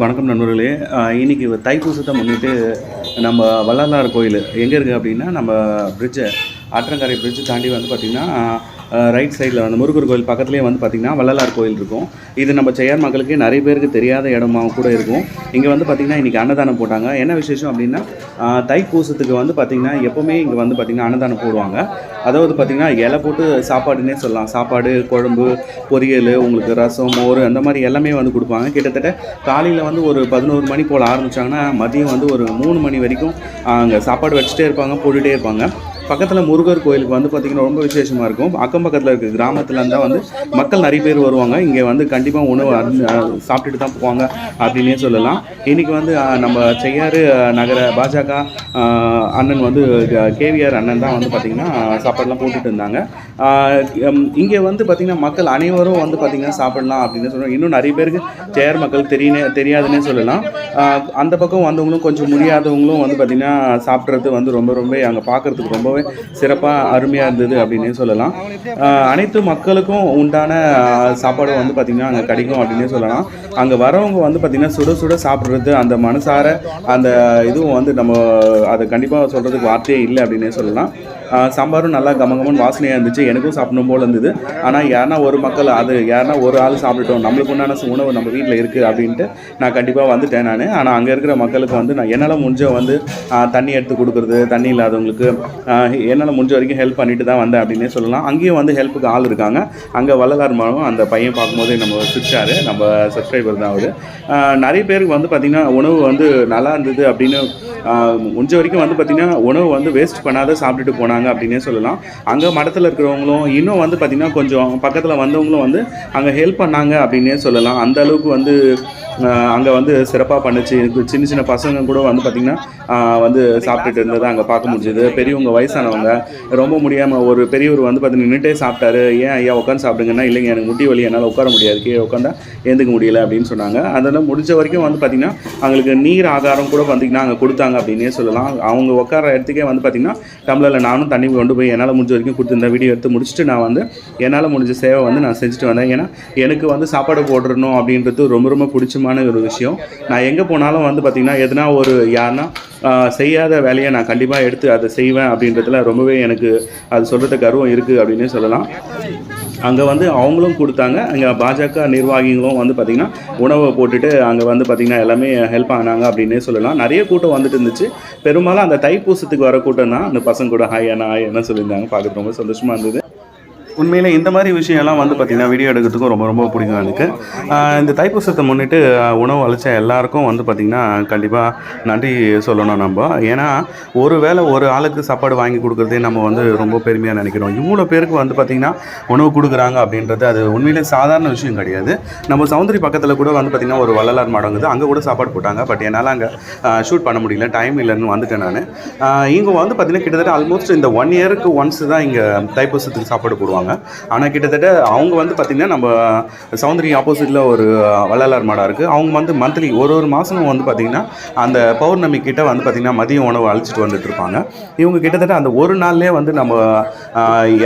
வணக்கம் நண்பர்களே. இன்றைக்கி இன்னைக்கு தைப்பூசத்தை முன்னிட்டு நம்ம வள்ளலார் கோயில் எங்கே இருக்குது அப்படின்னா நம்ம பிரிட்ஜை ஆற்றங்கரை பிரிட்ஜு தாண்டி வந்து பார்த்திங்கன்னா ரைட் சைடில் அந்த முருகர் கோயில் பக்கத்துலேயே வந்து பார்த்திங்கன்னா வள்ளலார் கோயில் இருக்கும். இது நம்ம செய்யார் மக்களுக்கு நிறைய பேருக்கு தெரியாத இடமா கூட இருக்கும். இங்கே வந்து பார்த்திங்கன்னா இன்றைக்கி அன்னதானம் போட்டாங்க. என்ன விசேஷம் அப்படின்னா தைப்பூசத்துக்கு வந்து பார்த்திங்கன்னா எப்போவுமே இங்கே வந்து பார்த்திங்கன்னா அன்னதானம் போடுவாங்க. அதாவது பார்த்திங்கன்னா இலை போட்டு சாப்பாடுன்னே சொல்லலாம். சாப்பாடு குழம்பு பொரியல் உங்களுக்கு ரசம் மோர் அந்த மாதிரி எல்லாமே வந்து கொடுப்பாங்க. கிட்டத்தட்ட காலையில் வந்து ஒரு பதினோரு மணி போல் ஆரம்பித்தாங்கன்னா மதியம் வந்து ஒரு மூணு மணி வரைக்கும் அங்கே சாப்பாடு வச்சுட்டே இருப்பாங்க போட்டுகிட்டே இருப்பாங்க. பக்கத்தில் முருகர் கோயிலுக்கு வந்து பார்த்திங்கன்னா ரொம்ப விசேஷமாக இருக்கும். அக்கம் பக்கத்தில் இருக்க கிராமத்தில் இருந்தால் வந்து மக்கள் நிறைய பேர் வருவாங்க. இங்கே வந்து கண்டிப்பாக உணவு சாப்பிட்டுட்டு தான் போவாங்க அப்படின்னே சொல்லலாம். இன்றைக்கி வந்து நம்ம செய்யாறு நகர பாஜக அண்ணன் வந்து கேவிஆர் அண்ணன் தான் வந்து பார்த்திங்கன்னா சாப்பாடுலாம் போட்டுட்டு இருந்தாங்க. இங்கே வந்து பார்த்திங்கன்னா மக்கள் அனைவரும் வந்து பார்த்திங்கன்னா சாப்பிடலாம் அப்படின்னு சொல்லுவாங்க இன்னும் நிறைய பேருக்கு சேர் மக்கள் தெரியனே தெரியாதுன்னே சொல்லலாம். அந்த பக்கம் வந்தவங்களும் கொஞ்சம் முடியாதவங்களும் வந்து பார்த்திங்கன்னா சாப்பிட்றது வந்து ரொம்ப ரொம்ப அங்கே பார்க்குறதுக்கு ரொம்பவே சிறப்பாக அருமையாக இருந்தது அப்படின்னே சொல்லலாம். அனைத்து மக்களுக்கும் உண்டான சாப்பாடு வந்து பார்த்திங்கன்னா அங்கே கிடைக்கும் அப்படின்னே சொல்லலாம். அங்கே வரவங்க வந்து பார்த்திங்கன்னா சுட சுட சாப்பிட்றது அந்த மனசார அந்த இதுவும் வந்து நம்ம அதை கண்டிப்பாக சொல்கிறதுக்கு வார்த்தையே இல்லை அப்படின்னே சொல்லலாம். சாம்பாரும் நல்லா கமகமன்னு வாசனையாக இருந்துச்சு. எனக்கும் சாப்பிடணும் போல் இருந்தது. ஆனால் யாருன்னா ஒரு மக்கள் அது யாருன்னா ஒரு ஆள் சாப்பிட்டுட்டோம் நம்மளுக்கு உண்டான உணவு நம்ம வீட்டில் இருக்குது அப்படின்ட்டு நான் கண்டிப்பாக வந்துட்டேன் நான். ஆனால் அங்கே இருக்கிற மக்களுக்கு வந்து நான் என்னால் முடிஞ்ச வந்து தண்ணி எடுத்து கொடுக்குறது தண்ணி இல்லாதவங்களுக்கு என்னால் முடிஞ்ச வரைக்கும் ஹெல்ப் பண்ணிட்டு தான் வந்தேன் அப்படின்னே சொல்லலாம். அங்கேயும் வந்து ஹெல்ப்புக்கு ஆள் இருக்காங்க. அங்கே வள்ளலார் மரம் அந்த பையன் பார்க்கும்போது நம்ம சிரிச்சாரு. நம்ம சப்ஸ்கிரைபர் தான் அவர். நிறைய பேருக்கு வந்து பார்த்திங்கன்னா உணவு வந்து நல்லா இருந்தது அப்படின்னு முடிஞ்ச வரைக்கும் வந்து பார்த்திங்கன்னா உணவு வந்து வேஸ்ட் பண்ணாத சாப்பிட்டுட்டு போனாங்க அப்படின்னே சொல்லலாம். அங்கே மடத்தில் இருக்கிறவங்களும் இன்னும் வந்து பார்த்திங்கன்னா கொஞ்சம் பக்கத்தில் வந்தவங்களும் வந்து அங்கே ஹெல்ப் பண்ணாங்க அப்படின்னே சொல்லலாம். அந்த அளவுக்கு வந்து அங்கே வந்து சிறப்பாக பண்ணுச்சு. சின்ன சின்ன பசங்க கூட வந்து பார்த்திங்கன்னா வந்து சாப்பிட்டுட்டு இருந்ததை அங்கே பார்க்க முடிஞ்சுது. பெரியவங்க வயசானவங்க ரொம்ப முடியாமல் ஒரு பெரியவர் வந்து பார்த்திங்கன்னா நின்றுட்டே சாப்பிட்டாரு. ஏன் ஐயா உட்காந்து சாப்பிடுங்கன்னா இல்லைங்க எனக்கு முட்டி வலி என்னால் உட்கார முடியாது. கீழே உட்காந்தா ஏந்துக்க முடியல அப்படின்னு சொன்னாங்க. அதெல்லாம் முடிஞ்ச வரைக்கும் வந்து பார்த்திங்கன்னா அவங்களுக்கு நீர் ஆகாரம் கூட பார்த்திங்கன்னா அங்கே கொடுத்தாங்க அப்படின்னே சொல்லலாம். அவங்க உட்கார இடத்துக்கே வந்து பார்த்திங்கன்னா டம்ளரில் நானும் தண்ணி கொண்டு போய் என்னால் முடிஞ்ச வரைக்கும் கொடுத்துருந்தேன். வீடியோ எடுத்து முடிச்சுட்டு நான் வந்து என்னால் முடிஞ்ச சேவை வந்து நான் செஞ்சுட்டு வந்தேன். ஏன்னா எனக்கு வந்து சாப்பாடு போடணும் அப்படின்றது ரொம்ப ரொம்ப பிடிச்சமான ஒரு விஷயம். நான் எங்கே போனாலும் வந்து பார்த்திங்கன்னா எதுனா ஒரு யாருன்னா செய்யாத வேலையை நான் கண்டிப்பாக எடுத்து அதை செய்வேன் அப்படின்றதுல ரொம்பவே எனக்கு அது சொல்கிறது கர்வம் இருக்குது அப்படின்னே சொல்லலாம். அங்கே வந்து அவங்களும் கொடுத்தாங்க. அங்கே பாஜக நிர்வாகிகளும் வந்து பார்த்திங்கன்னா உணவை போட்டுட்டு அங்கே வந்து பார்த்திங்கன்னா எல்லாமே ஹெல்ப் ஆனாங்க அப்படின்னே சொல்லலாம். நிறைய கூட்டம் வந்துட்டு இருந்துச்சு. பெரும்பாலும் அந்த தைப்பூசத்துக்கு வர கூட்டம் தான். அந்த பசங்க கூட ஹாய் அண்ணா ஹாய் என்ன சொல்லியிருந்தாங்க. பார்க்குறது ரொம்ப சந்தோஷமாக இருந்தது. உண்மையில் இந்த மாதிரி விஷயம்லாம் வந்து பார்த்திங்கன்னா வீடியோ எடுக்கிறதுக்கும் ரொம்ப ரொம்ப பிடிக்கும் எனக்கு. இந்த தைப்பூசத்தை முன்னிட்டு உணவு அழைச்ச எல்லாருக்கும் வந்து பார்த்திங்கன்னா கண்டிப்பாக நன்றி சொல்லணும் நம்ம. ஏன்னா ஒரு வேளை ஒரு ஆளுக்கு சாப்பாடு வாங்கி கொடுக்குறதே நம்ம வந்து ரொம்ப பெருமையாக நினைக்கிறோம். இவ்வளோ பேருக்கு வந்து பார்த்திங்கன்னா உணவு கொடுக்குறாங்க அப்படின்றது அது உண்மையிலே சாதாரண விஷயம் கிடையாது. நம்ம சௌந்தரி பக்கத்தில் கூட வந்து பார்த்திங்கன்னா ஒரு வள்ளலார் மடங்குது அங்கே கூட சாப்பாடு போட்டாங்க. பட் என்னால் அங்கே ஷூட் பண்ண முடியல. டைம் இல்லைன்னு வந்துட்டேன் நான். இங்கே வந்து பார்த்திங்கன்னா கிட்டத்தட்ட ஆல்மோஸ்ட் இந்த ஒன் இயருக்கு ஒன்ஸ் தான் இங்கே தைப்பூசத்துக்கு சாப்பாடு போடுவாங்க. ஆனால் கிட்டத்தட்ட அவங்க வந்து பார்த்திங்கன்னா நம்ம சௌந்தரி ஆப்போசிட்டில் ஒரு வள்ளலார் மாடாக இருக்குது அவங்க வந்து மந்த்லி ஒரு ஒரு மாதமும் வந்து பார்த்திங்கன்னா அந்த பௌர்ணமி கிட்ட வந்து பார்த்திங்கன்னா மதிய உணவு அழைச்சிட்டு வந்துட்டு இருப்பாங்க. இவங்க கிட்டத்தட்ட அந்த ஒரு நாள்லேயே வந்து நம்ம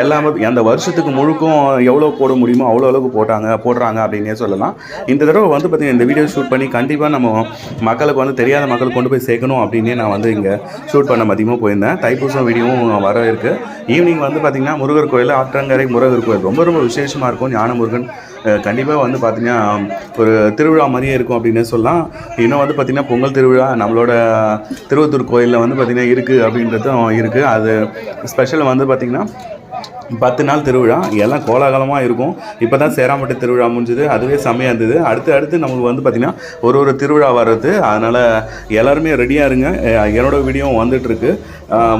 எல்லாமே அந்த வருஷத்துக்கு முழுக்கும் எவ்வளோ போட முடியுமோ அவ்வளோ அளவுக்கு போட்டாங்க போடுறாங்க அப்படின்னே சொல்லலாம். இந்த தடவை வந்து பார்த்திங்கன்னா இந்த வீடியோ ஷூட் பண்ணி கண்டிப்பாக நம்ம மக்களுக்கு வந்து தெரியாத மக்களுக்கு கொண்டு போய் சேர்க்கணும் அப்படின்னே நான் வந்து இங்கே ஷூட் பண்ண மதியமாக போயிருந்தேன். தைப்பூசம் வீடியோவும் வர இருக்குது ஈவினிங் வந்து பார்த்திங்கன்னா முருகர் கோயில் ஆற்றங்கரை முருகர் கோயில் ரொம்ப ரொம்ப விசேஷமாக இருக்கும். ஞான முருகன் கண்டிப்பாக வந்து பார்த்திங்கன்னா ஒரு திருவிழா மாதிரியே இருக்கும் அப்படின்னு சொல்லலாம். இன்னும் வந்து பார்த்திங்கன்னா பொங்கல் திருவிழா நம்மளோட திருவத்தூர் கோயிலில் வந்து பார்த்திங்கன்னா இருக்குது அப்படின்றதும் இருக்குது அது ஸ்பெஷல் வந்து பார்த்திங்கன்னா பத்து நாள் திருவிழா எல்லாம் கோலாகலமாக இருக்கும். இப்போ தான் சேராமட்டு திருவிழா முடிஞ்சுது அதுவே செம்மையாக இருந்தது. அடுத்து அடுத்து நமக்கு வந்து பார்த்திங்கன்னா ஒரு ஒரு திருவிழா வர்றது. அதனால் எல்லாருமே ரெடியாக இருங்க. என்னோடய வீடியோ வீடியோவும் வந்துட்டுருக்கு.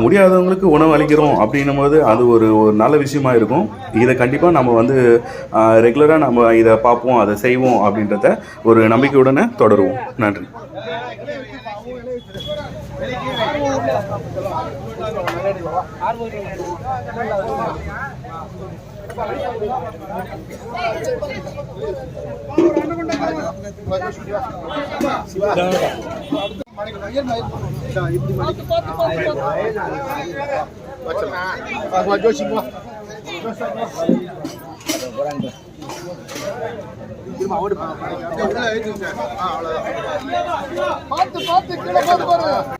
முடியாதவங்களுக்கு உணவு அளிக்கிறோம் அப்படின்னும் போது அது ஒரு ஒரு நல்ல விஷயமா இருக்கும். இதை கண்டிப்பாக நம்ம வந்து ரெகுலராக நம்ம இதை பார்ப்போம் அதை செய்வோம் அப்படின்றத ஒரு நம்பிக்கையுடனே தொடருவோம். நன்றி. பார்த்து பார்த்து கீழே பார்த்து பாருங்க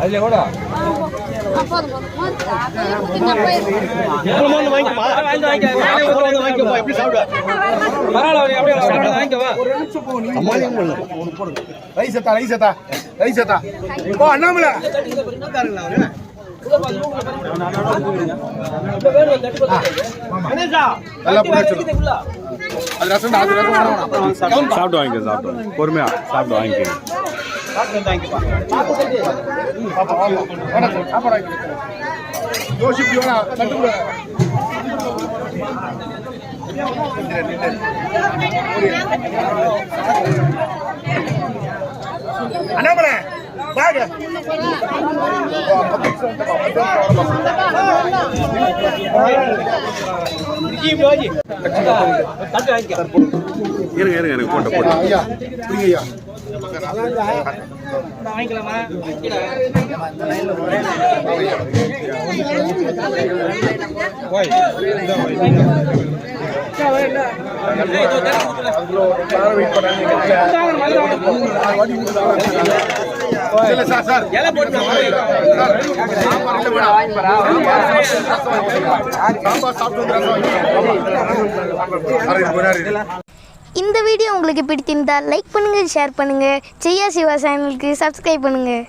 அதுல கூட. ரைசத்தா ரைசத்தா ரைசத்தா ஓ அண்ணாமலை. சாப்பிட்டு வாங்கிக்க சாப்பிட்டு பொறுமையா சாப்பிட்டு வாங்கிக்க அண்ணாமலை பாக இருங்க இருங்க எனக்கு போட்ட போட்டு. ஐயா புரியுங்க ஐயா இல்ல சார் சார் சாம்பார் போட்டு வேணாம். சாம்பார் சாப்பிட்டு வந்து இந்த வீடியோ உங்களுக்கு பிடித்திருந்தால் லைக் பண்ணுங்கள் ஷேர் பண்ணுங்கள் ஜெயா சிவா சேனலுக்கு சப்ஸ்கிரைப் பண்ணுங்கள்